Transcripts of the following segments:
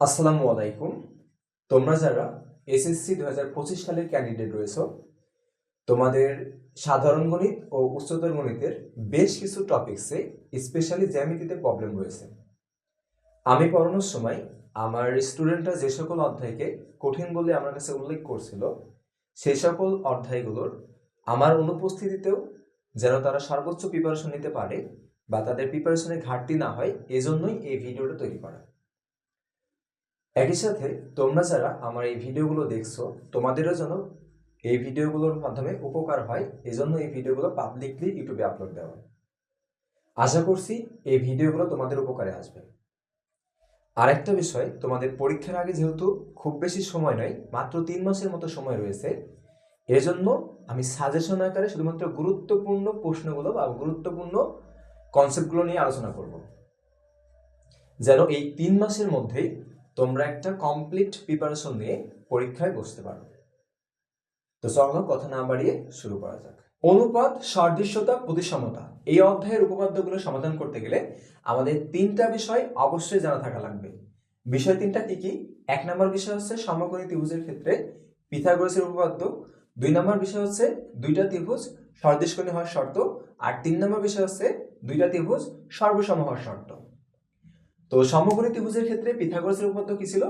আসসালামু আলাইকুম। তোমরা যারা এসএসসি দু হাজার পঁচিশ সালের ক্যান্ডিডেট রয়েছো, তোমাদের সাধারণ গণিত ও উচ্চতর গণিতের বেশ কিছু টপিক্সে স্পেশালি জ্যামিতিতে প্রবলেম রয়েছে। আমি পড়ানোর সময় আমার স্টুডেন্টরা যে সকল অধ্যায়কে কঠিন বলে আমার কাছে উল্লেখ করছিল সেই সকল অধ্যায়গুলোর আমার অনুপস্থিতিতেও যেন তারা সর্বোচ্চ প্রিপারেশন নিতে পারে বা তাদের প্রিপারেশনের ঘাটতি না হয়, এজন্যই এই ভিডিওটা তৈরি করা। একই সাথে তোমরা যারা আমার এই ভিডিওগুলো দেখছ, তোমাদেরও যেন এই ভিডিওগুলোর মাধ্যমে উপকার হয়, এজন্য এই ভিডিওগুলো পাবলিকলি ইউটিউবে আপলোড দেওয়া আশা করছি এই ভিডিওগুলো তোমাদের উপকারে আসবে। আরেকটা বিষয়, তোমাদের পরীক্ষার আগে যেহেতু খুব বেশি সময় নয়, মাত্র তিন মাসের মতো সময় রয়েছে, এজন্য আমি সাজেশন আকারে শুধুমাত্র গুরুত্বপূর্ণ প্রশ্নগুলো বা গুরুত্বপূর্ণ কনসেপ্টগুলো নিয়ে আলোচনা করব। যেন এই তিন মাসের মধ্যেই তোমরা একটা কমপ্লিট প্রিপারেশন নিয়ে পরীক্ষায় বসতে পারো। তো চলো কথা না বাড়িয়ে শুরু করা যাক। অনুপাত, সাদৃশ্যতা, প্রতিসমতা এই অধ্যায়ের উপপাদ্যগুলো সমাধান করতে গেলে আমাদের তিনটা বিষয় অবশ্যই জানা থাকা লাগবে। বিষয় তিনটা কি কি? এক নম্বর বিষয় হচ্ছে সমকোণী ত্রিভুজের ক্ষেত্রে পিথাগোরাসের উপপাদ্য। দুই নম্বর বিষয় হচ্ছে দুইটা ত্রিভুজ সদৃশকোণী হওয়ার শর্ত। আর তিন নম্বর বিষয় হচ্ছে দুইটা ত্রিভুজ সর্বসম হওয়ার শর্ত। তো সমকোণী ত্রিভুজের ক্ষেত্রে পিথাগোরাসের উপপাদ্য কি ছিল?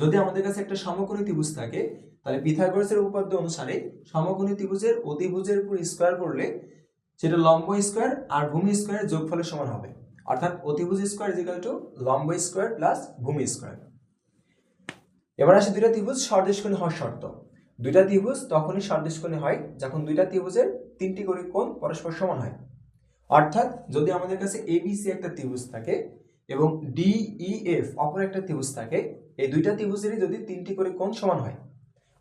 যদি আমাদের কাছে একটা সমকোণী ত্রিভুজ থাকে, তাহলে পিথাগোরাসের উপপাদ্য অনুসারে সমকোণী ত্রিভুজের অতিভুজের উপর স্কোয়ার করলে সেটা লম্ব স্কোয়ার আর ভূমি স্কোয়ারের যোগফলের সমান হবে। অর্থাৎ অতিভুজ স্কোয়ার ইজিক্যাল টু লম্ব স্কোয়ার প্লাস ভূমি স্কোয়ার এবার আসে দুইটা ত্রিভুজ সদৃশকোণী হওয়ার শর্ত। দুইটা ত্রিভুজ তখনই সদৃশকোণী হয় যখন দুইটা ত্রিভুজের তিনটি করে কোণ পরস্পর সমান হয়। অর্থাৎ যদি আমাদের কাছে এবিসি একটা ত্রিভুজ থাকে এবং ডিইএফ অপর একটা ত্রিভুজ থাকে, এই দুইটা ত্রিভুজেরই যদি তিনটি করে কোণ সমান হয়,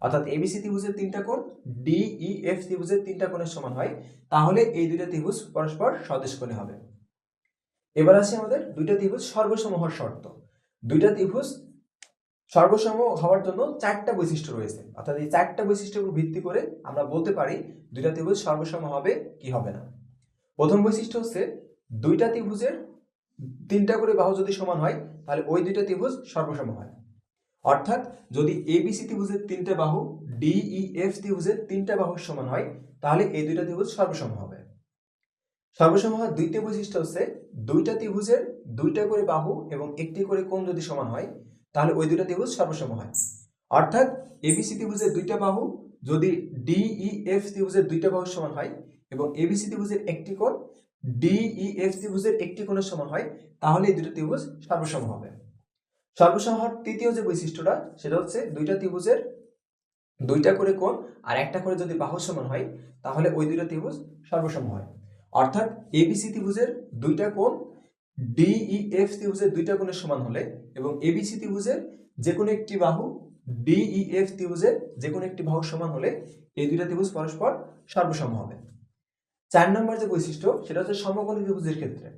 অর্থাৎ এবিসি ত্রিভুজের তিনটা কোণ ডিইএফ ত্রিভুজের তিনটা কোণের সমান হয়, তাহলে এই দুইটা ত্রিভুজ পরস্পর সদৃশকোণী হবে। এবার আসে আমাদের দুইটা ত্রিভুজ সর্বসম হওয়ার শর্ত। দুইটা ত্রিভুজ সর্বসম হওয়ার জন্য চারটা বৈশিষ্ট্য রয়েছে, অর্থাৎ এই চারটা বৈশিষ্ট্যের উপর ভিত্তি করে আমরা বলতে পারি দুইটা ত্রিভুজ সর্বসম হবে কি হবে না। প্রথম বৈশিষ্ট্য হচ্ছে দুইটা ত্রিভুজের তিনটা করে বাহু যদি সমান হয়, তাহলে ওই দুইটা ত্রিভুজ সর্বসম হয়। অর্থাৎ যদি এবিসি ত্রিভুজের তিনটা বাহু ডিইএফ ত্রিভুজের তিনটা বাহুর সমান হয়, তাহলে এই দুইটা ত্রিভুজ সর্বসম হবে। সর্বসম হওয়ার দ্বিতীয় বৈশিষ্ট্য হচ্ছে দুইটা ত্রিভুজের দুইটা করে বাহু এবং একটি করে কোণ যদি সমান হয়, তাহলে ওই দুইটা ত্রিভুজ সর্বসম হয়। অর্থাৎ এবিসি ত্রিভুজের দুইটা বাহু যদি ডিইএফ ত্রিভুজের দুইটা বাহু সমান হয় এবং এবিসি ত্রিভুজের একটি কোণ ডিইএফ ত্রিভুজের একটি কোণের সমান হয়, তাহলে এই দুটো ত্রিভুজ সর্বসম হবে। সর্বসম হওয়ার তৃতীয় যে বৈশিষ্ট্যটা, সেটা হচ্ছে দুইটা ত্রিভুজের দুইটা করে কোণ আর একটা করে যদি বাহু সমান হয়, তাহলে ওই দুইটা ত্রিভুজ সর্বসম হয়। অর্থাৎ এবিসি ত্রিভুজের দুইটা কোণ ডিইএফ ত্রিভুজের দুইটা কোণের সমান হলে এবং এবিসি ত্রিভুজের যে কোনো একটি বাহু ডিইএফ ত্রিভুজের যে কোনো একটি বাহুর সমান হলে এই দুইটা ত্রিভুজ পরস্পর সর্বসম হবে। চার নম্বর যে বৈশিষ্ট্য, সেটা হচ্ছে সমকোণী ত্রিভুজের ক্ষেত্রে।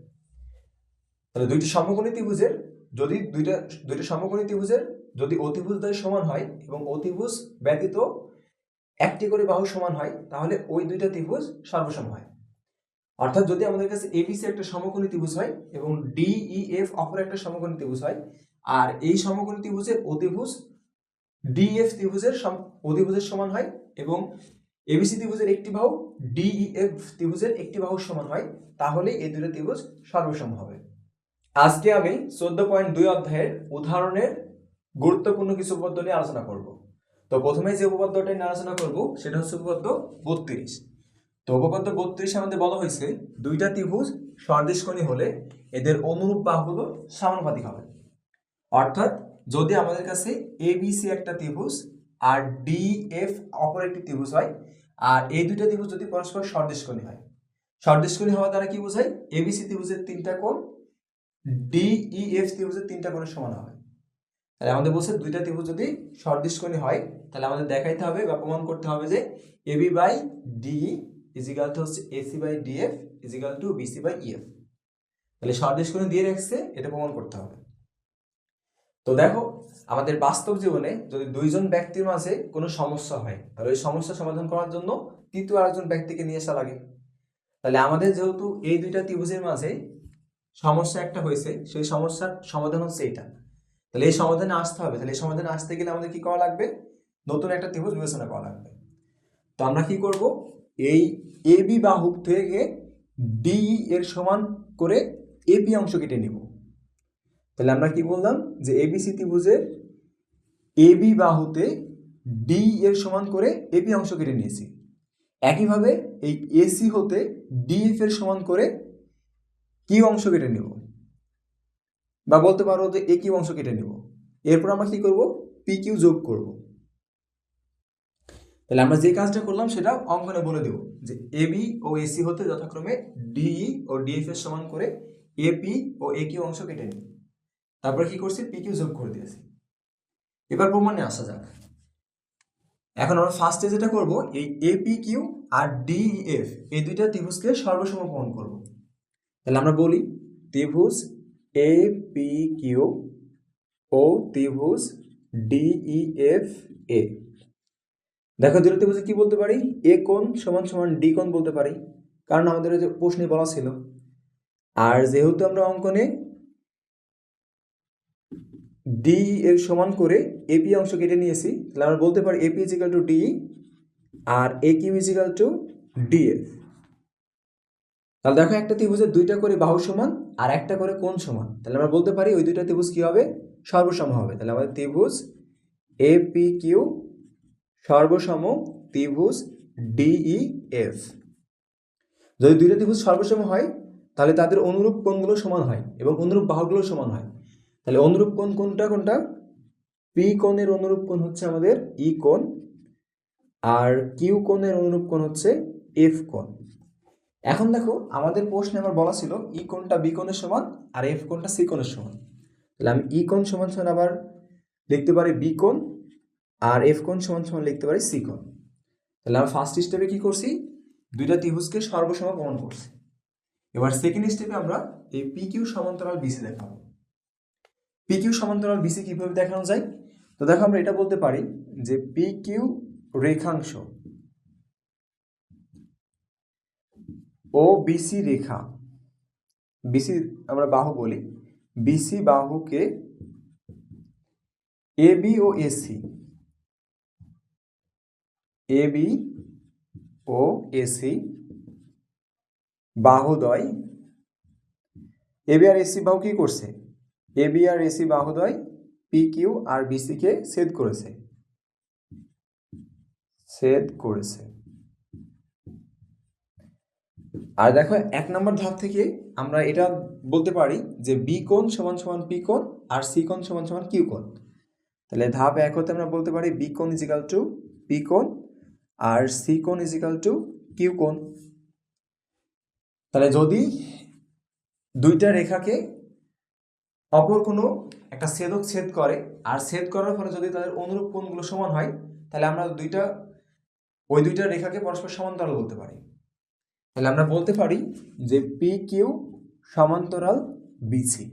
তাহলে দুইটি সমকোণী ত্রিভুজের, যদি দুইটা দুইটা সমকোণী ত্রিভুজের যদি অতিভুজ দ্বয় সমান হয় এবং অতিভুজ ব্যতীত একটি করে বাহু সমান হয়, তাহলে ওই দুইটা ত্রিভুজ সর্বসম হয়। অর্থাৎ যদি আমাদের কাছে এবিসি একটা সমকোণী ত্রিভুজ হয় এবং ডিইএফ অপর একটা সমকোণী ত্রিভুজ হয়, আর এই সমকোণী ত্রিভুজের অতিভুজ ডিএফ ত্রিভুজের সম- অতিভুজের সমান হয় এবং এবিসি ত্রিভুজের একটি বাহু ডিইএফ ত্রিভুজের একটি বাহুর সমান হয় তাহলে এই দুটো ত্রিভুজ সর্বসম হবে। আজকে আমি চোদ্দ পয়েন্ট দুই অধ্যায়ের উদাহরণের গুরুত্বপূর্ণ কিছু উপপাদ্য নিয়ে আলোচনা করব। তো প্রথমে যে উপপাদ্যটা নিয়ে আলোচনা করব, সেটা হচ্ছে উপপাদ্য বত্রিশ। তো উপপাদ্য বত্রিশ আমাদের বলা হয়েছে, দুইটা ত্রিভুজ সদৃশকোণী হলে এদের অনুরূপ বাহুগুলো সমানুপাতিক হবে। অর্থাৎ যদি আমাদের কাছে এবিসি একটা ত্রিভুজ আর ডিএফ অপর একটি ত্রিভুজ হয়। আর এই দুইটা ত্রিভুজ যদি পরস্পর সদৃশকোণী হয় সদৃশকোণী হওয়া দ্বারা কি বোঝায়? এবিসি ত্রিভুজের তিনটা কোণ ডিইএফ ত্রিভুজের তিনটা কোণের সমান হবে। তাহলে আমাদের বলছে দুইটা ত্রিভুজ যদি সদৃশকোণী হয়, তাহলে আমাদের দেখাইতে হবে বা প্রমাণ করতে হবে যে AB by D equal to হচ্ছে AC by DF equal to BC by EF তাহলে সদৃশকোণী দিয়ে রাখছে, এটা প্রমাণ করতে হবে। তো দেখো, আমাদের বাস্তব জীবনে যদি দুইজন ব্যক্তির মাঝে কোনো সমস্যা হয়, তাহলে ওই সমস্যা সমাধান করার জন্য তৃতীয় আরেকজন ব্যক্তিকে নিয়ে আসা লাগে। তাহলে আমাদের যেহেতু এই দুইটা ত্রিভুজের মাঝে সমস্যা একটা হয়েছে, সেই সমস্যার সমাধান হচ্ছে এইটা। তাহলে এই সমাধানে আসতে হবে। তাহলে এই সমাধানে আসতে গেলে আমাদের কি করা লাগবে? নতুন একটা ত্রিভুজ বিবেচনা করা লাগবে। তো আমরা কি করব? এই এ বি বাহু থেকে ডি এর সমান করে এপি অংশ কেটে নিব। তাহলে আমরা কি বললাম? যে এবিসি ত্রিভুজের এবি বাহুতে ডি এর সমান করে এপি অংশ কেটে নিয়েছি। একইভাবে এই এসি হতে ডিএফ এর সমান করে কিউ অংশ কেটে নেব। বা বলতে পারো যে এ অংশ কেটে নেব। এরপর আমরা কি করব? পি কিউ যোগ করব। তাহলে আমরা যে কাজটা করলাম সেটা অঙ্কনে বলে দেব যে এবি ও এসি হতে যথাক্রমে ডিই ও ডিএফ এর সমান করে এপি ও এ কিউ অংশ কেটে নিই। তারপরে কি করছি? পি কিউ যোগ করে দিয়েছি। এবার প্রমাণে আসা যাক। এখন আমরা ফার্স্টে যেটা করব, এই এপি কিউ আর ডিএফ এই দুইটা ত্রিভুজকে সর্বসম প্রমাণ করব। তাহলে আমরা বলি ত্রিভুজ এ পি কিউ ও ত্রিভুজ ডিইএফ এ দেখো, দুটো ত্রিভুজে কি বলতে পারি? এ কোণ সমান সমান ডি কোণ বলতে পারি। কারণ আমাদের যে প্রশ্নে বলা ছিল। আর যেহেতু আমরা অঙ্কনে ডি এর সমান করে এপি অংশ কেটে নিয়েছি। তাহলে আমরা বলতে পারি AP equal to D R A Q equal to DF তাহলে দেখো একটা ত্রিভুজের দুইটা করে বাহু সমান আর একটা করে কোণ সমান। তাহলে আমরা বলতে পারি ওই দুইটা ত্রিভুজ কি হবে? সর্বসম হবে। তাহলে আমাদের ত্রিভুজ এ পি কিউ সর্বসম ত্রিভুজ ডিই এফ যদি দুইটা ত্রিভুজ সর্বসম হয়, তাহলে তাদের অনুরূপ কোণগুলো সমান হয় এবং অনুরূপ বাহুগুলো সমান হয়। তাহলে অনুরূপ কোণ কোনটা কোনটা পি কোণের অনুরূপ কোণ হচ্ছে আমাদের ই কোণ, আর কিউ কোণের অনুরূপ কোণ হচ্ছে এফ কোণ। এখন দেখো, আমাদের প্রশ্নে আমার বলা ছিল ই কোণটা বি কোণের সমান আর এফ কোণটা সি কোণের সমান। তাহলে আমি ই কোণ সমান সমান আবার লিখতে পারি বি কোণ আর এফ কোণ সমান সমান লিখতে পারি সি কোণ। তাহলে আমরা ফার্স্ট স্টেপে কি করছি? দুইটা ত্রিভুজকে সর্বসম প্রমাণ করছি। এবার সেকেন্ড স্টেপে আমরা এই পি কিউ সমান্তরাল বিসি দেখাবো। পি কিউ সমান্তরাল বিসি কীভাবে দেখানো যায়? তো দেখো আমরা এটা বলতে পারি যে পিকিউ রেখাংশ ও বিসি রেখা বিসি আমরা বাহু বলি বিসি বাহুকে এ বি ও এসি এ বি ও এসি বাহুদয় এবি আর এসি বাহু কি করছে? এবি আর এসি বাহুদয় পি কিউ আর বিসিকে ছেদ করেছে। ছেদ করেছে। আর দেখো, এক নম্বর ধাপ থেকে আমরা এটা বলতে পারি যে বি কোণ সমান সমান পি কোণ আর সি কোণ সমান সমান কিউ কোণ। তাহলে ধাপ এক হতে আমরা বলতে পারি বি কোণ ইজিক্যাল টু পি কোণ আর সি কোণ ইজিক্যাল টু কিউ কোণ। তাহলে যদি দুইটা রেখাকে অপর কোনো একটা ছেদক ছেদ করে, আর ছেদ করার ফলে যদি তাদের অনুরূপ কোণগুলো সমান হয়, তাহলে আমরা দুইটা, ওই দুইটা রেখাকে পরস্পর সমান্তরাল বলতে পারি। তাহলে আমরা বলতে পারি যে পি কিউ সমান্তরাল বিসি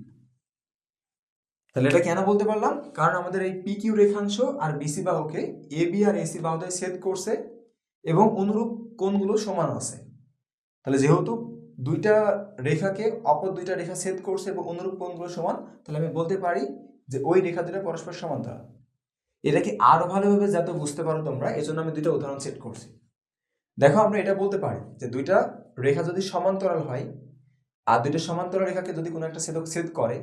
তাহলে এটা কেন বলতে পারলাম? কারণ আমাদের এই পি কিউ রেখাংশ আর বিসি বাহুকে এ বি আর এসি বাহুতে ছেদ করছে এবং অনুরূপ কোণগুলো সমান আছে। তাহলে যেহেতু দুইটা রেখাকে অপর দুইটা রেখা ছেদ করছে এবং অনুরূপ কোণগুলো সমান, তাহলে আমি বলতে পারি যে ওই রেখা দুটা পরস্পর সমান্তরাল। এটাকে আরও ভালোভাবে যাতে বুঝতে পারো তোমরা, এজন্য আমি দুইটা উদাহরণ সেট করছি। দেখো, আমরা এটা বলতে পারি যে দুইটা রেখা যদি সমান্তরাল হয়, আর দুইটা সমান্তরাল রেখাকে যদি কোনো একটা ছেদক ছেদ করে,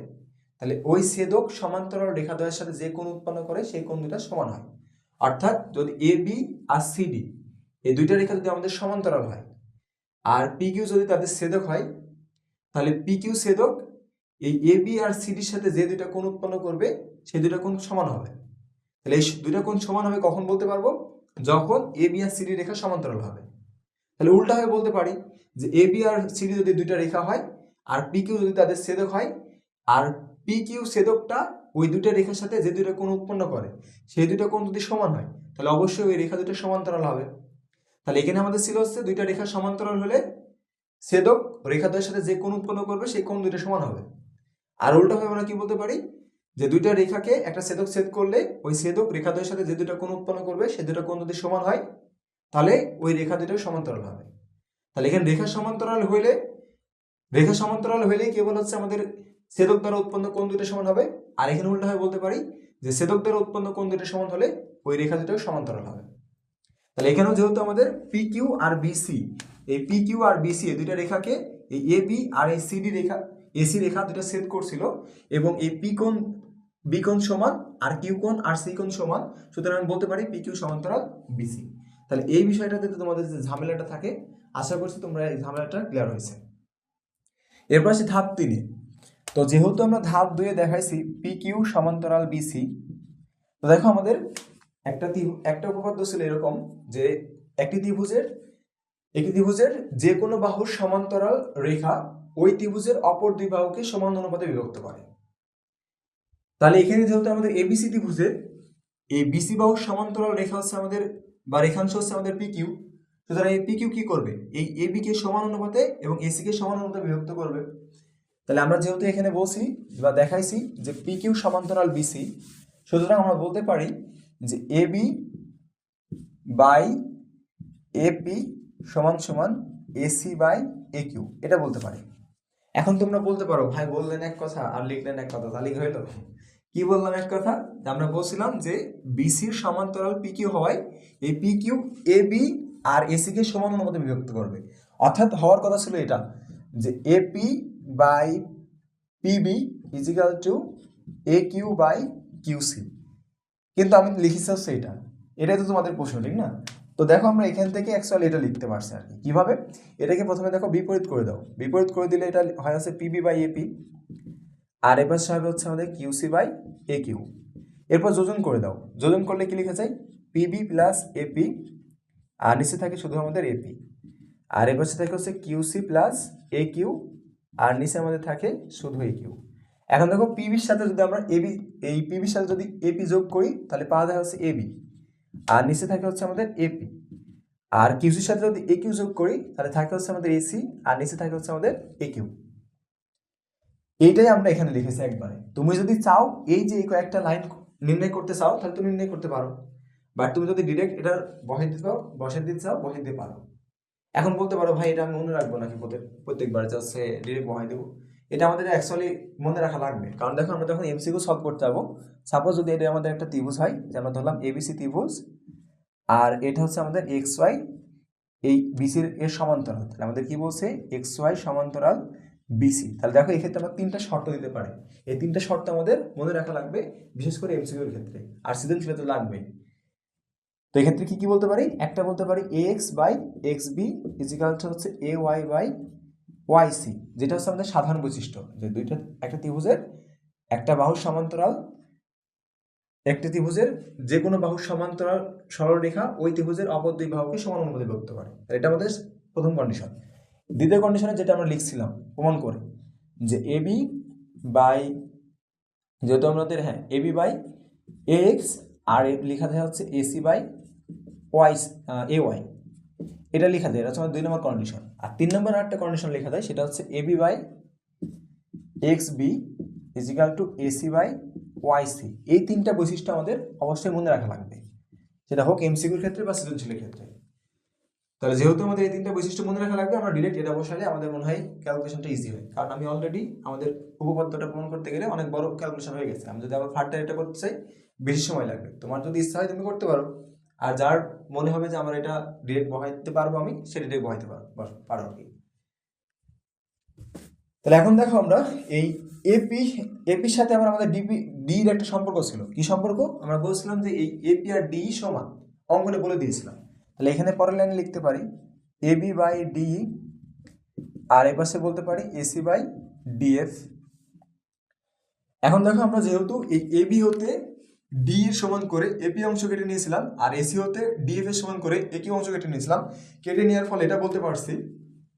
তাহলে ওই ছেদক সমান্তরাল রেখা দ্বয়ের সাথে যে কোণ উৎপন্ন করে, সেই কোণ দুটা সমান হয়। অর্থাৎ যদি এ বি আর সিডি এই দুইটা রেখা যদি আমাদের সমান্তরাল হয় আর পি কিউ যদি তাদের ছেদক হয়, তাহলে পি কিউ ছেদক এই এ বি আর সিডির সাথে যে দুইটা কোণ উৎপন্ন করবে, সেই দুইটা কোণ সমান হবে। তাহলে এই দুইটা কোণ সমান হবে কখন বলতে পারব? যখন এ বি আর সিডি রেখা সমান্তরাল হবে। তাহলে উল্টা হয়ে বলতে পারি যে এ বি আর সিডি যদি দুইটা রেখা হয়, আর পি কিউ যদি তাদের ছেদক হয়, আর পি কিউ ওই দুইটা রেখার সাথে যে দুইটা কোণ উৎপন্ন করে, সেই দুইটা কোণ যদি সমান হয়, তাহলে অবশ্যই ওই রেখা দুটো সমান্তরাল হবে। তাহলে এখানে আমাদের ছিল হচ্ছে দুইটা রেখা সমান্তরাল হলে ছেদক রেখাদ্বয়ের সাথে যে কোণ উৎপন্ন করবে, সেই কোণ দুইটা সমান হবে। আর উল্টাভাবে আমরা কি বলতে পারি? যে দুইটা রেখাকে একটা ছেদক ছেদ করলে ওই ছেদক রেখাদ্বয়ের সাথে যে দুইটা কোণ উৎপন্ন করবে, সে দুটো কোণ যদি সমান হয়, তাহলে ওই রেখা দুটো সমান্তরাল হবে। তাহলে এখানে রেখা সমান্তরাল হইলে, রেখা সমান্তরাল হইলে কেবল হচ্ছে আমাদের ছেদক দ্বারা উৎপন্ন কোণ দুটো সমান হবে। আর এখানে উল্টা হয় বলতে পারি যে ছেদক দ্বারা উৎপন্ন কোণ দুটো সমান হলে ওই রেখা দুটো সমান্তরাল হবে। তাহলে এখানেও যেহেতু আমাদের পি কিউ আর বিসি এই পি কিউ আর বিসি এই দুইটা রেখাকে, এই এ বি আর এই সিডি রেখা এসি রেখা দুটো সেট করছিল এবং এই পি কোণ বি কোণ সমান আর কিউ কোণ আর সি কোণ সমান, সুতরাং আমি বলতে পারি পি কিউ সমান্তরাল বিসি তাহলে এই বিষয়টাতে তোমাদের যে ঝামেলাটা থাকে, আশা করছি তোমরা এই ঝামেলাটা ক্লিয়ার হয়েছে। এরপর আসি ধাপ তিনে। তো যেহেতু আমরা ধাপ দুয়ে দেখাইছি পি কিউ সমান্তরাল বিসি তো দেখো আমাদের একটা একটা উপপাদ্য ছিল এরকম যে একটি ত্রিভুজের একটি ত্রিভুজের যে কোনো বাহুর সমান্তরাল রেখা ওই ত্রিভুজের অপর দুই বাহুকে সমান অনুপাতে বিভক্ত করে। তাহলে এখানে যেহেতু আমাদের এবিসি ত্রিভুজের এই বিসি বাহুর সমান্তরাল রেখা হচ্ছে আমাদের, বা রেখাংশ হচ্ছে আমাদের পি কিউ, সুতরাং এই পি কিউ কি করবে? এই এবি কে সমান অনুপাতে এবং এসি কে সমান অনুপাতে বিভক্ত করবে। তাহলে আমরা যেহেতু এখানে বলছি বা দেখাইছি যে পি কিউ সমান্তরাল বিসি সুতরাং আমরা বলতে পারি যে এ বি বাই এপি সমান সমান এসি বাই এ কিউ এটা বলতে পারি। এখন তোমরা বলতে পারো, ভাই, বললেন এক কথা আর লিখলেন এক কথা, তাহলে হইল? কি বললাম এক কথা? আমরা বলছিলাম যে বিসির সমান্তরাল পি কিউ হওয়ায় এই পি কিউ এ বি আর এসি কে সমান অনুপাতে বিভক্ত করবে। অর্থাৎ হওয়ার কথা ছিল এটা, যে AP by PB equal to A Q by QC কিন্তু আমি লিখেছি হচ্ছে এটা এটাই তো তোমাদের প্রশ্ন, ঠিক না? তো দেখো আমরা এখান থেকে অ্যাকচুয়ালি এটা লিখতে পারছি আর কি। কীভাবে? এটাকে প্রথমে দেখো বিপরীত করে দাও। বিপরীত করে দিলে এটা হয় হচ্ছে পিবি বাই এপি আর এবার হবে হচ্ছে আমাদের কিউসি বাই এ কিউ এরপর যোজন করে দাও। যোজন করলে কি লিখা যায়? পিবি প্লাস এপি আর নিচে থাকে শুধু আমাদের এপি আর এর পাশে থাকে হচ্ছে কিউসি প্লাস এ কিউ আর নিচে আমাদের থাকে শুধু এ কিউ এখন দেখো পিবির সাথে যদি আমরা এবি এই পিবির সাথে যদি এপি যোগ করি, তাহলে পাওয়া যায় হচ্ছে এবি আর নিচে থাকে হচ্ছে আমাদের এপি আর কিউসির সাথে যদি এ কিউ যোগ করি, তাহলে থাকে হচ্ছে আমাদের এসি আর নিচে থাকে হচ্ছে আমাদের এ কিউ এইটাই আমরা এখানে লিখেছি একবারে। তুমি যদি চাও এই যে এই কয়েকটা লাইন নির্ণয় করতে চাও, তাহলে তুমি নির্ণয় করতে পারো। বাট তুমি যদি ডিরেক্ট এটা বসাই দিতে পারো বসাই দিতে চাও বসাই দিতে পারো। এখন বলতে পারো, ভাই, এটা আমি মনে রাখব নাকি প্রত্যেক প্রত্যেকবার? হচ্ছে ডিরেক্ট বহাই দেবো। এটা আমাদের অ্যাকচুয়ালি মনে রাখা লাগবে। কারণ দেখো আমরা যখন এমসিকিউ সলভ করতে যাব সাপোজ যদি এটা আমাদের একটা ত্রিভুজ হয়, যে আমরা ধরলাম এবিসি ত্রিভুজ, আর এটা হচ্ছে আমাদের এক্স ওয়াই এই বিসির এর সমান্তরাল। তাহলে আমাদের কি বলছে? এক্স ওয়াই সমান্তরাল বিসি তাহলে দেখো এক্ষেত্রে আমরা তিনটা শর্ত দিতে পারে। এই তিনটা শর্ত আমাদের মনে রাখা লাগবে, বিশেষ করে এমসিকিউর ক্ষেত্রে। আর সৃজনশীল তো লাগবে। তো এক্ষেত্রে কি কি বলতে পারি? একটা বলতে পারি A X by X B ইজিক্যালটা হচ্ছে A Y by Y C যেটা হচ্ছে আমাদের সাধারণ বৈশিষ্ট্য, যে দুইটা, একটা ত্রিভুজের, একটা বাহুর সমান্তরাল, একটি ত্রিভুজের যে কোনো বাহুর সমান্তরাল সরলরেখা ওই ত্রিভুজের অপর দুই বাহুকে সমান অনুপাতে বিভক্ত করে এটা আমাদের প্রথম কন্ডিশন দ্বিতীয় কন্ডিশনে যেটা আমরা লিখছিলাম, প্রমাণ করে, যে এ বি বাই যেহেতু আমাদের হ্যাঁ A B by A X আর লেখা দেখা হচ্ছে AC by Y A Y এটা লেখা যায় এটা হচ্ছে আমার দুই নম্বর কন্ডিশন আর তিন নম্বর আরেকটা কন্ডিশন লেখা যায় সেটা হচ্ছে A B by X B equal to AC by Y C এই তিনটা বৈশিষ্ট্য আমাদের অবশ্যই মনে রাখা লাগবে। সেটা হোক এমসিকিউর ক্ষেত্রে বা সৃজনশীলের ক্ষেত্রে। তাহলে যেহেতু আমাদের এই তিনটা বৈশিষ্ট্য মনে রাখা লাগবে, আমরা ডিরেক্ট এটা বসালে আমাদের মনে হয় ক্যালকুলেশনটা ইজি হয়। কারণ আমি অলরেডি আমাদের উপপাদ্যটা প্রমাণ করতে গেলে অনেক বড় ক্যালকুলেশন হয়ে গেছে। আমি যদি আবার ফার্দার এটা করতে চাই, বেশি সময় লাগবে। তোমার যদি ইচ্ছা হয় তুমি করতে পারো। আর যার মনে হবে যে আমার এটা ডিরেক্ট বহাইতে পারব আমি সেটা ডিরেক্ট বহাইতে পারব আর কি? তাহলে এখন দেখো আমরা এই এপি এপির সাথে আমরা আমাদের ডিপি ডির একটা সম্পর্ক ছিল। কি সম্পর্ক? আমরা বলছিলাম যে এই এপি আর ডি সমান, অঙ্কনে বলে দিয়েছিলাম। তাহলে এখানে পরের লাইনে লিখতে পারি এবি বাই ডি আর এ পাশে বলতে পারি এসি বাই ডিএফ এখন দেখো আমরা যেহেতু এই এবি হতে ডি এর সমান করে এপি অংশ কেটে নিয়েছিলাম, আর এসি হতে ডিএফ এর সমান করে একই অংশ কেটে নিয়েছিলাম। কেটে নেওয়ার ফলে এটা বলতে পারছি,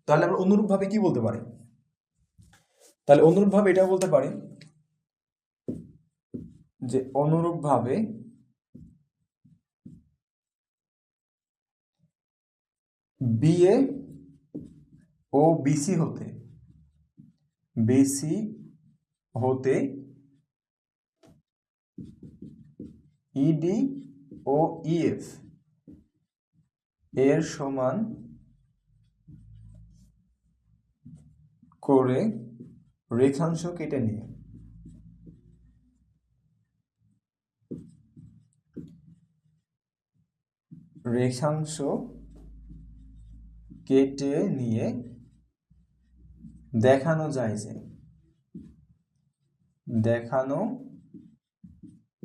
তাহলে আমরা অনুরূপভাবে কি বলতে পারি? তাহলে অনুরূপভাবে এটা বলতে পারি যে অনুরূপভাবে বিএ ও বিসি হতে বিসি হতে ইডি ও ইএফ এর সমান করে রেখাংশ কেটে নিয়ে রেখাংশ কেটে নিয়ে দেখানো যায় যে, দেখানো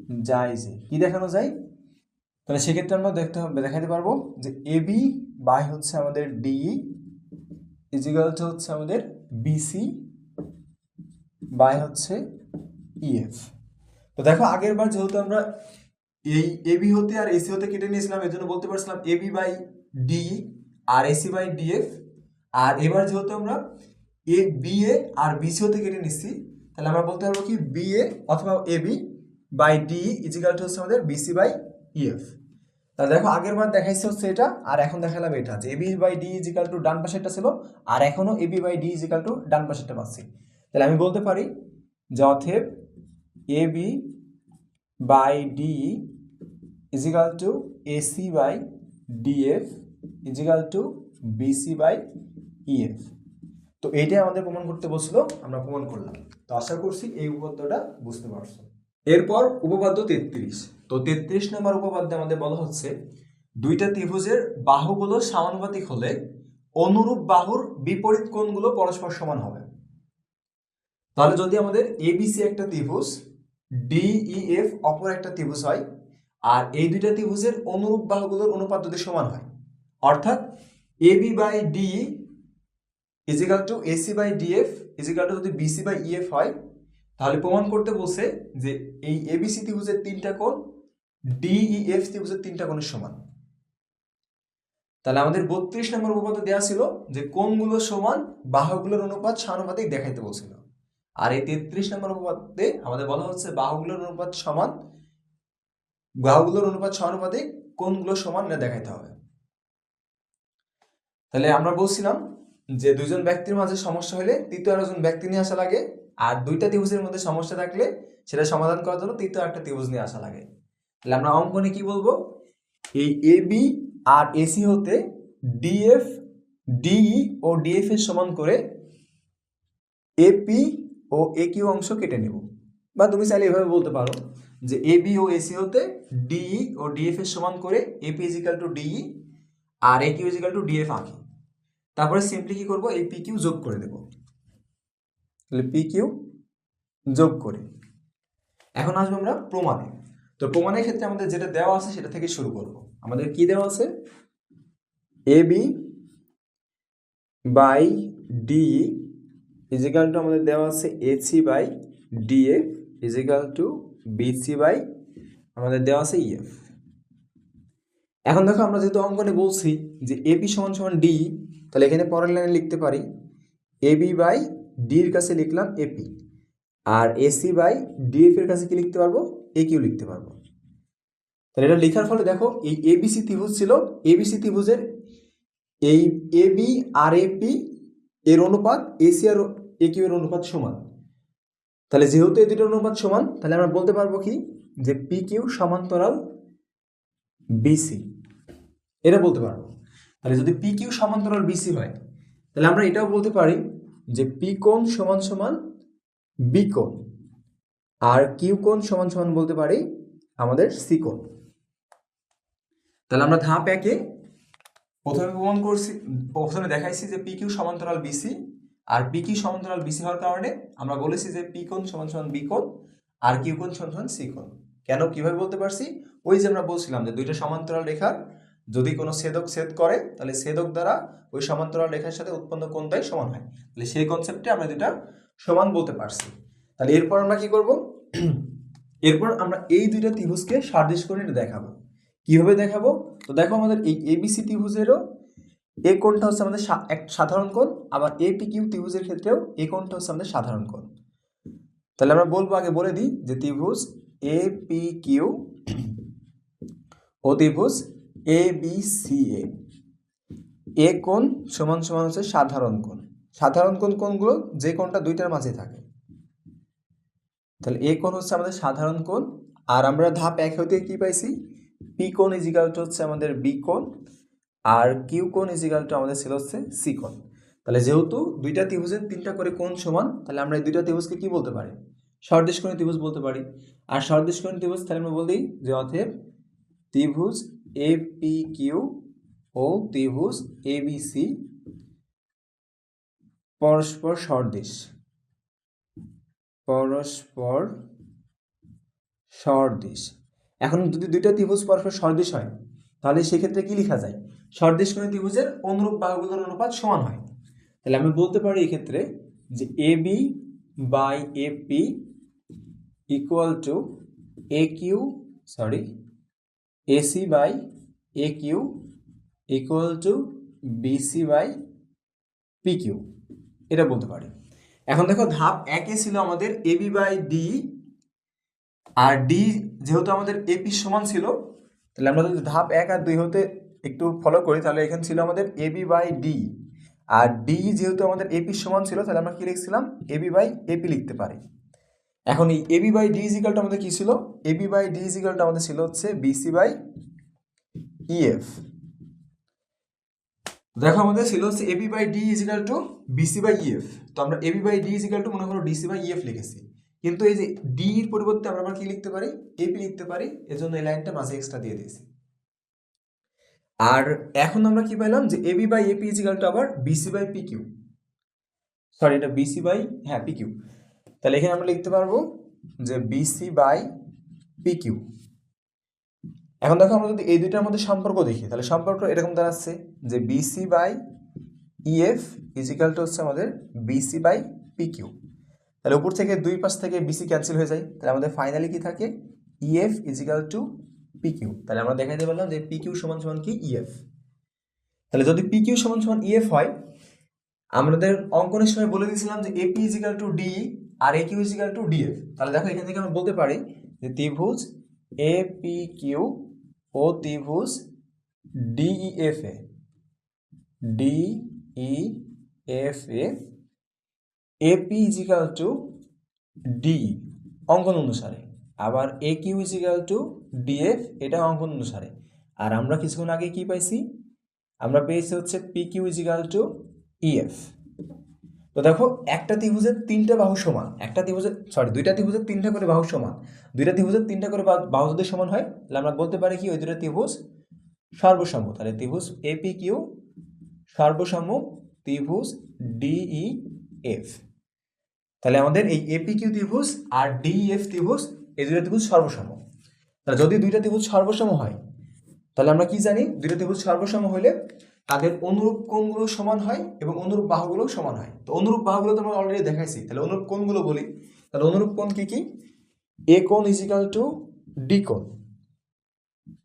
যে, কি দেখানো যায়? তাহলে সেক্ষেত্রে আমরা দেখতে হবে দেখাতে পারব যে এবি বাই হচ্ছে আমাদের ডিই ইজিক্যাল টু হচ্ছে আমাদের বিসি বাই হচ্ছে ইএফ তো দেখো, আগের বার যেহেতু আমরা এই এবি হতে আর এসি হতে কেটে নিয়েছিলাম এর জন্য বলতে পারছিলাম এ বি বাই ডি আর এসি বাই ডিএফ আর এবার যেহেতু আমরা A B A R BC হতে কেটে নিচ্ছি, তাহলে আমরা বলতে পারব কি? বি এ অথবা AB by D equal to হচ্ছে আমাদের বিসি বাই ইএফ তাহলে দেখো আগের বার দেখাইছে হচ্ছে এটা, আর এখন দেখালাম এটা। যে AB by D equal to ডান পাশেরটা ছিল, আর এখনও AB by D equal to ডান পাশেরটা পাচ্ছি। তাহলে আমি বলতে পারি যে অথেব AB by D equal to AC by DF equal to BC by EF তো এইটাই আমাদের প্রমাণ করতে বলছিল, আমরা প্রমাণ করলাম। তো আশা করছি এই উপপাদ্যটা বুঝতে পারছ। এরপর উপপাদ্য তেত্রিশ। তো তেত্রিশ নম্বর উপপাদ্যে আমাদের বলা হচ্ছে, দুইটা ত্রিভুজের বাহুগুলো সমানুপাতিক হলে অনুরূপ বাহুর বিপরীত কোণগুলো পরস্পর সমান হবে। তাহলে যদি আমাদের এবিসি একটা ত্রিভুজ ডিইএফ অপর একটা ত্রিভুজ হয়, আর এই দুইটা ত্রিভুজের অনুরূপ বাহুগুলোর অনুপাত যদি সমান হয়, অর্থাৎ AB by D equal to AC by DF equal to যদি বিসি বাই ইএফ হয় তাহলে প্রমাণ করতে বলছে যে এই এবিসি ত্রিভুজের তিনটা কোণ ডিইএফ ত্রিভুজের তিনটা কোণের সমান। তাহলে আমাদের বত্রিশ নম্বর উপপাদ্য দেওয়া ছিল যে কোণগুলো সমান, বাহুগুলোর অনুপাত সমানুপাতিক দেখাইতে বলছিল। আর এই তেত্রিশ নম্বর উপপাদ্যে আমাদের বলা হচ্ছে বাহুগুলোর অনুপাত সমান, বাহুগুলোর অনুপাত সমানুপাতিক, কোণগুলো সমান না দেখাইতে হবে। তাহলে আমরা বলছিলাম যে দুজন ব্যক্তির মাঝে সমস্যা হলে তৃতীয় একজন ব্যক্তি নিয়ে আসা লাগে। আর দুইটা ত্রিভুজের মধ্যে সমস্যা থাকলে সেটা সমাধান করার জন্য তৃতীয় একটা ত্রিভুজ নিয়ে আসা লাগে। তাহলে আমরা অঙ্কনে কি বলব? এই এ বি আর এসি হতে ডিএফ ডিই ও ডিএফ এর সমান করে এপি ও এ কিউ অংশ কেটে নেব। বা তুমি চাইলে এভাবে বলতে পারো যে এ বি ও এসি হতে ডিই ও ডিএফ এর সমান করে AP equal to DE R A Q equal to DF আঁকি। তারপরে সিম্পলি কি করব? এই পি কিউ যোগ করে দেব। তাহলে পি কিউ যোগ করে। এখন আসব আমরা প্রমাণে। তো প্রমাণের ক্ষেত্রে আমাদের যেটা দেওয়া আছে সেটা থেকে শুরু করব। আমাদের কি দেওয়া আছে? A B by D equal to আমাদের দেওয়া আছে AC by DF equal to BC by আমাদের দেওয়া আছে ইএফ এখন দেখো আমরা যেহেতু অঙ্কনে বলছি যে এবি সমান সমান ডি তাহলে এখানে পরের লাইনে লিখতে পারি। এবি বাই ডির কাছে লিখলাম এপি আর এসি বাই ডিএফ এর কাছে কি লিখতে পারব? এ কিউ লিখতে পারব। তাহলে এটা লেখার ফলে দেখো, এই এবিসি ত্রিভুজ ছিল এবিসি ত্রিভুজের এই এবি আর এপি এর অনুপাত এসি আর এ কিউ এর অনুপাত সমান। তাহলে যেহেতু এই দুটোর অনুপাত সমান, তাহলে আমরা বলতে পারব কি? যে পি কিউ সমান্তরাল বিসি এটা বলতে পারব। তাহলে যদি পি কিউ সমান্তরাল বিসি হয়, তাহলে আমরা এটাও বলতে পারি যে পি কোণ সমান সমান বি কোণ, আর কিউ কোণ সমান সমান বলতে পারি আমাদের সি কোণ। তাহলে আমরা ধাপ একে প্রথমে প্রমাণ করছি, প্রথমে দেখাইছি যে পি কিউ সমান্তরাল বিসি আর পি কিউ সমান্তরাল বিসি হওয়ার কারণে আমরা বলেছি যে পি কোণ সমান সমান বি কোণ, আর কিউ কোণ সমান সমান সি কোণ। কেন কীভাবে বলতে পারছি? ওই যে আমরা বলছিলাম যে দুইটা সমান্তরাল রেখার যদি কোনো ছেদক ছেদ করে, তাহলে ছেদক দ্বারা ওই সমান্তরাল রেখার সাথে উৎপন্ন কোণটাই সমান হয়। তাহলে সেই কনসেপ্টে আমরা দুটা সমান বলতে পারছি। তাহলে এরপর আমরা কি করব? এরপর আমরা এই দুইটা ত্রিভুজকে সাদৃশ করে দেখাবো। কীভাবে দেখাবো? তো দেখো আমাদের এই এবিসি ত্রিভুজেরও এ কোণটা হচ্ছে আমাদের এক সাধারণ কোণ, আবার এপি কিউ ত্রিভুজের ক্ষেত্রেও এ কোণটা হচ্ছে আমাদের সাধারণ কোণ। তাহলে আমরা বলব আগে বলে দিই যে ত্রিভুজ এ পি কিউ ও ত্রিভুজ এ বি সি এ এ কোণ সমান সমান হচ্ছে সাধারণ কোণ। সাধারণ কোণ কোণগুলো যে কোণটা দুইটার মাঝে থাকে। তাহলে এ কোণ হচ্ছে আমাদের সাধারণ কোণ, আর আমরা ধাপ এক হতে কি পাইছি? পি কোণ ইজিক্যাল টু হচ্ছে আমাদের বি কোণ, আর কিউ কোণ ইজিক্যাল টু আমাদের ছিল হচ্ছে সি কোণ। তাহলে যেহেতু দুইটা ত্রিভুজের তিনটা করে কোণ সমান, তাহলে আমরা এই দুইটা ত্রিভুজকে কি বলতে পারি? সরদেশকোণী ত্রিভুজ বলতে পারি। আর সরদেশকোণী ত্রিভুজ তাহলে আমরা বলি যে অতএব ত্রিভুজ পি কিউ ও ত্রিভুজ এ বি সি পরস্পর সরদেশ। পরস্পর সরদেশ। এখন যদি দুইটা ত্রিভুজ পরস্পর সরদেশ হয়, তাহলে সেক্ষেত্রে কি লেখা যায়? সরদেশ কোণী ত্রিভুজের অনুরূপ বাহুগুলোর অনুপাত সমান হয়। তাহলে আমি বলতে পারি এক্ষেত্রে যে A B by A P equal to A Q sorry AC by A Q equal to BC by P এটা বলতে পারি। এখন দেখো ধাপ একে ছিল আমাদের এবি বাই ডি আর ডি যেহেতু আমাদের এপি সমান ছিল, তাহলে আমরা যদি ধাপ এক আর দুই হতে একটু ফলো করি, তাহলে এখানে ছিল আমাদের এবি বাই ডি আর ডি যেহেতু আমাদের এপি সমান ছিল, তাহলে আমরা কি লিখছিলাম? এবি বাই এপি লিখতে পারি। এখন এই এবি বাই ডি ইজিক্যালটা আমাদের কি ছিল? এবি বাই ডি ইজিক্যালটা আমাদের ছিল হচ্ছে বিসি বাই ইএফ দেখো আমাদের ছিল হচ্ছে AB by D equal to BC by EF তো আমরা AB by D equal to মনে করো ডিসি বাই ইএফ লিখেছি। কিন্তু এই যে ডি এর পরিবর্তে আমরা আবার কি লিখতে পারি? এপি লিখতে পারি। এজন্য এই লাইনটা মাঝে এক্সট্রা দিয়ে দিয়েছি। আর এখন আমরা কি পেলাম? যে AB by AP equal to আবার BC by P Q sorry এটা বিসি বাই হ্যাঁ পি কিউ তাহলে এখানে আমরা লিখতে পারব যে বিসি বাই পি কিউ এখন দেখো আমরা যদি এই দুইটার মধ্যে সম্পর্ক দেখি, তাহলে সম্পর্ক এরকম দাঁড়াচ্ছে যে BC by EF equal to হচ্ছে আমাদের বিসি বাই পি কিউ তাহলে উপর থেকে দুই পাশ থেকে বিসি ক্যান্সেল হয়ে যায়, তাহলে আমাদের ফাইনালি কি থাকে? EF equal to P Q তাহলে আমরা দেখাইতে পারলাম যে পি কিউ সমান সমান কি? ইএফ তাহলে যদি পি কিউ সমান সমান ইএফ হয়, আমাদের অঙ্কনের সময় বলে দিয়েছিলাম যে AP equal to D R A Q equal to DF তাহলে দেখো এখান থেকে আমরা বলতে পারি যে ত্রিভুজ এ পি কিউ ও ত্রিভুজ ডিইএফ এ ডিই এফ এ এপি ইজিক্যাল টু ডি অঙ্কন অনুসারে। আবার A Q equal to DF এটা অঙ্কন অনুসারে। আর আমরা কিছুক্ষণ আগে কি পাইছি? আমরা পেয়েছি হচ্ছে P Q equal to EF তো দেখো, একটা ত্রিভুজের তিনটা বাহু সমান। একটা ত্রিভুজের সরি দুইটা ত্রিভুজের তিনটা করে বাহু সমান। দুইটা ত্রিভুজের তিনটা করে বাহু যদি সমান হয়, তাহলে আমরা বলতে পারি কি, ওই দুটো ত্রিভুজ সর্বসম তাহলে ত্রিভুজ এপি কিউ সর্বসম ত্রিভুজ ডিই এফ তাহলে আমাদের এই এপি কিউ ত্রিভুজ আর ডিএফ ত্রিভুজ, এই দুটো ত্রিভুজ সর্বসম তাহলে যদি দুইটা ত্রিভুজ সর্বসম হয়, তাহলে আমরা কি জানি, দুইটা ত্রিভুজ সর্বসম হলে তাদের অনুরূপ কোণগুলো সমান হয় এবং অনুরূপ বাহুগুলো সমান হয়। তো অনুরূপ বাহুগুলো তো আমরা অলরেডি দেখাইছি। তাহলে অনুরূপ কোণগুলো বলি। তাহলে অনুরূপ কোণ কি কি? এ কোণ ইজিক্যাল টু ডি কোণ।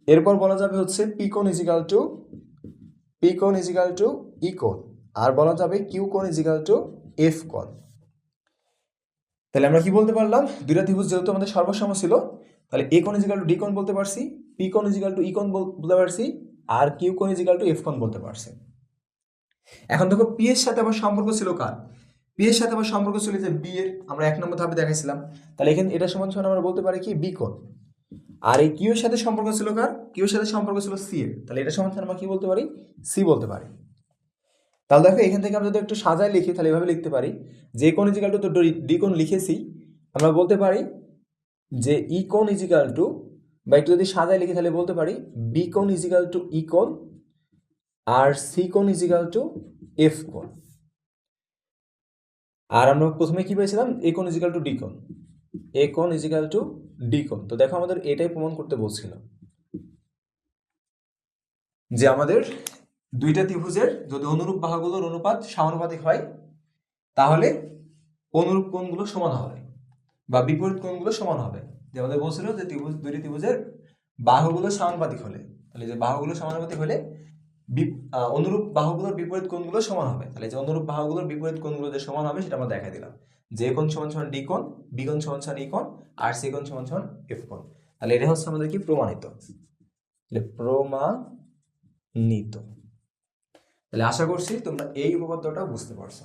এরপর বলা যাবে হচ্ছে পি কোণ ইজিক্যাল টু পি কোণ ইজিক্যাল টু ই কোণ। আর বলা যাবে কিউ কোণ ইজিক্যাল টু এফ কোণ। তাহলে আমরা কি বলতে পারলাম? দুইটা ত্রিভুজ যেহেতু আমাদের সর্বসম ছিল, তাহলে এ কোণ ইজিক্যাল টু ডি কোণ বলতে পারছি পি কোণ ইজিক্যাল টু ই কোণ বল- বলতে পারছি আর কিউ কোন ইজিক্যাল টু এফ কোণ বলতে পারছে। এখন দেখো পি এর সাথে আবার সম্পর্ক ছিল কার? পি এর সাথে আবার সম্পর্ক ছিল যে বি এর, আমরা এক নম্বর ধাপে দেখাইছিলাম। তাহলে এখানে, এটা সমান সমান আমরা বলতে পারি কি? বি কোণ আর এই কিউ এর সাথে সম্পর্ক ছিল কার? কিউ এর সাথে সম্পর্ক ছিল সি এর। তাহলে এটা সমান আমরা কি বলতে পারি? সি বলতে পারি। তাহলে দেখো এখান থেকে আমরা যদি একটু সাজায় লিখি, তাহলে এভাবে লিখতে পারি। যে কোন ইজিক্যাল টু তো ডি কোণ লিখেছি, আমরা বলতে পারি যে ই কোণ ইজিক্যাল টু বা একটু যদি সাজায় লিখি তাহলে বলতে পারি বি কোণ ইজিক্যাল টু ই কোণ আর সি কোণ ইজিক্যাল টু এফ কোণ। আর আমরা প্রথমে কি পেয়েছিলাম? এ কোণ ইজিক্যাল টু ডি কোণ। এ ইজিক্যাল টু ডি কোণ। তো দেখো আমাদের এটাই প্রমাণ করতে বলছিল যে আমাদের দুইটা ত্রিভুজের যদি অনুরূপ বাহুগুলোর অনুপাত সমানুপাতিক হয়, তাহলে অনুরূপ কোণগুলো সমান হবে বা বিপরীত কোণগুলো সমান হবে। যে আমাদের বলছিল যে ত্রিভুজ, দুইটি ত্রিভুজের বাহুগুলো সমানুপাতিক হলে। তাহলে যে বাহুগুলো সমানুপাতিক হলে অনুরূপ বাহুগুলোর বিপরীত কোণগুলো সমান হবে। তাহলে যে অনুরূপ বাহুগুলোর বিপরীত কোণগুলো যে সমান হবে সেটা আমরা দেখাই দিলাম। যে কোণ সমান সমান ডি কোণ বি কোণ সমান সমান ই কোণ, আর সি কোণ সমান সমান এফ কোণ। তাহলে এটা হচ্ছে আমাদের কি? প্রমাণিত। প্রমাণিত। তাহলে আশা করছি তোমরা এই উপপাদ্যটা বুঝতে পারছ।